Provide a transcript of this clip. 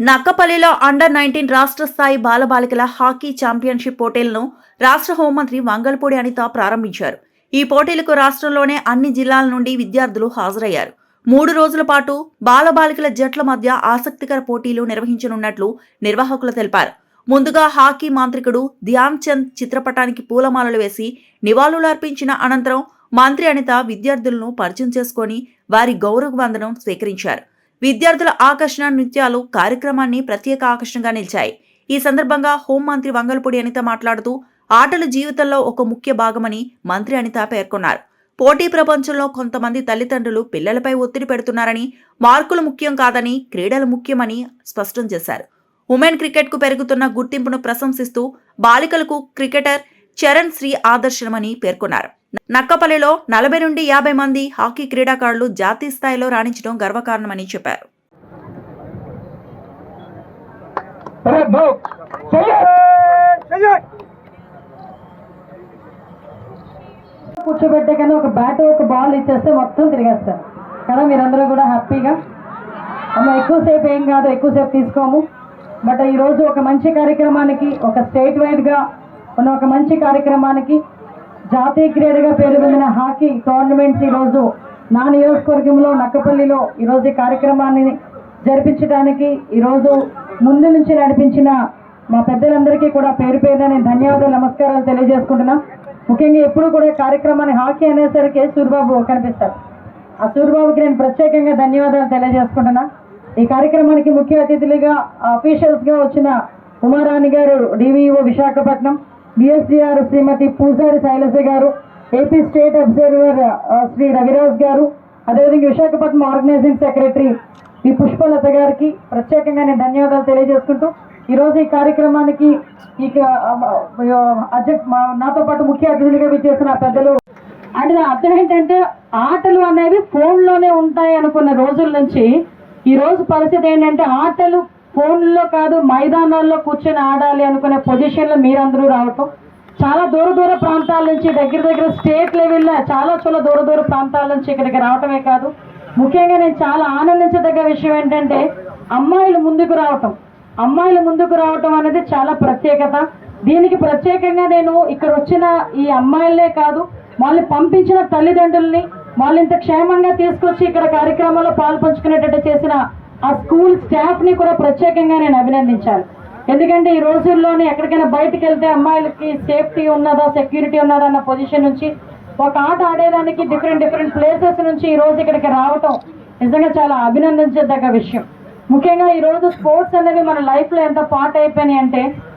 నక్కపల్లిలో under nineteen రాష్ట్ర స్థాయి బాలబాలికల hockey championship పోటీలను రాష్ట్ర హోంమంత్రి వంగల్పూడి అనిత ప్రారంభించారు. ఈ పోటీలకు రాష్ట్రంలోనే అన్ని జిల్లాల నుండి విద్యార్థులు హాజరయ్యారు. మూడు రోజుల పాటు బాలబాలికల జట్ల మధ్య ఆసక్తికర పోటీలు నిర్వహించనున్నట్లు నిర్వాహకులు తెలిపారు. ముందుగా హాకీ మాంత్రికుడు ధ్యాన్ చంద్ చిత్రపటానికి పూలమాలలు వేసి నివాళులు అర్పించిన అనంతరం మంత్రి అనిత విద్యార్థులను పరిచయం చేసుకొని వారి గౌరవ వందనం స్వీకరించారు. విద్యార్థుల ఆకర్షణ నృత్యాలు కార్యక్రమాన్ని ప్రత్యేక ఆకర్షణగా నిలిచాయి. ఈ సందర్భంగా హోంమంత్రి వంగలపూడి అనిత మాట్లాడుతూ ఆటలు జీవితంలో ఒక ముఖ్య భాగమని మంత్రి అనిత పేర్కొన్నారు. పోటీ ప్రపంచంలో కొంతమంది తల్లిదండ్రులు పిల్లలపై ఒత్తిడి పెడుతున్నారని మార్కులు ముఖ్యం కాదని క్రీడలు ముఖ్యమని స్పష్టం చేశారు. ఉమెన్ క్రికెట్కు పెరుగుతున్న గుర్తింపును ప్రశంసిస్తూ బాలికలకు క్రికెటర్ చరణ్ శ్రీ ఆదర్శనమని పేర్కొన్నారు. నక్కపల్లిలో నలభై నుండి యాభై మంది హాకీ క్రీడాకారులు జాతీయ స్థాయిలో రాణించడం గర్వకారణమని చెప్పారు! కూర్చోబెట్టే కానీ ఒక బ్యాట్ ఒక బాల్ ఇచ్చేస్తే మొత్తం తిరిగేస్తారు. కదా మీరందరూ కూడా హ్యాపీగా? అమ్మ ఎక్కువసేపు ఏం కాదు ఎక్కువసేపు తీసుకోము. బట్ ఈరోజు ఒక మంచి కార్యక్రమానికి ఒక స్టేట్ వైడ్గా ఉన్న ఒక మంచి కార్యక్రమానికి జాతీయ క్రీడగా పేరు పొందిన హాకీ టోర్నమెంట్స్ ఈరోజు నా నియోజకవర్గంలో నక్కపల్లిలో ఈరోజు ఈ కార్యక్రమాన్ని జరిపించడానికి ఈరోజు ముందు నుంచి నడిపించిన మా పెద్దలందరికీ కూడా పేరు పేరున నేను ధన్యవాదాలు నమస్కారాలు తెలియజేసుకుంటున్నా. ముఖ్యంగా ఎప్పుడు కూడా కార్యక్రమాన్ని హాకీ అనేసరికి సూర్యబాబు కనిపిస్తారు. ఆ సూర్యబాబుకి నేను ప్రత్యేకంగా ధన్యవాదాలు తెలియజేసుకుంటున్నా. ఈ కార్యక్రమానికి ముఖ్య అతిథులుగా అఫీషియల్స్గా వచ్చిన ఉమారాణి గారు డివిఓ విశాఖపట్నం. డిఎస్డిఆర్ శ్రీమతి పూజారి శైలజ గారు AP state observer Shri Raviraj గారు అదేవిధంగా విశాఖపట్నం ఆర్గనైజింగ్ సెక్రటరీ ఈ పుష్పలత గారికి ప్రత్యేకంగా నేను ధన్యవాదాలు తెలియజేసుకుంటూ ఈరోజు ఈ కార్యక్రమానికి ఈ అధ్యక్ష నాతో పాటు ముఖ్య అతిథులుగా విచ్చేసిన పెద్దలు. అంటే అర్థం ఏంటంటే ఆటలు అనేవి ఫోన్లోనే ఉంటాయి అనుకున్న రోజుల నుంచి ఈ రోజు పరిస్థితి ఏంటంటే ఆటలు ఫోన్లో కాదు మైదానాల్లో కూర్చొని ఆడాలి అనుకునే పొజిషన్లో మీరందరూ రావటం. చాలా దూర దూర ప్రాంతాల నుంచి దగ్గర దగ్గర స్టేట్ లెవెల్లో చాలా చాలా దూర దూర ప్రాంతాల నుంచి ఇక్కడికి రావటమే కాదు. ముఖ్యంగా నేను చాలా ఆనందించదగ్గ విషయం ఏంటంటే అమ్మాయిలు ముందుకు రావటం. అమ్మాయిలు ముందుకు రావటం అనేది చాలా ప్రత్యేకత. దీనికి ప్రత్యేకంగా నేను ఇక్కడ వచ్చిన ఈ అమ్మాయిలనే కాదు వాళ్ళని పంపించిన తల్లిదండ్రుల్ని వాళ్ళు ఇంత క్షేమంగా తీసుకొచ్చి ఇక్కడ కార్యక్రమంలో పాల్పంచుకునేటట్టు చేసిన ఆ స్కూల్ స్టాఫ్ని కూడా ప్రత్యేకంగా నేను అభినందించాలి. ఎందుకంటే ఈ రోజుల్లోనే ఎక్కడికైనా బయటకు వెళ్తే అమ్మాయిలకి సేఫ్టీ ఉన్నదా సెక్యూరిటీ ఉన్నదా అన్న పొజిషన్ నుంచి ఒక ఆట ఆడేదానికి డిఫరెంట్ డిఫరెంట్ ప్లేసెస్ నుంచి ఈ రోజు ఇక్కడికి రావటం నిజంగా చాలా అభినందించదగ్గ విషయం. ముఖ్యంగా ఈరోజు స్పోర్ట్స్ అనేవి మన లైఫ్లో ఎంత పార్ట్ అయిపోయినాయి అంటే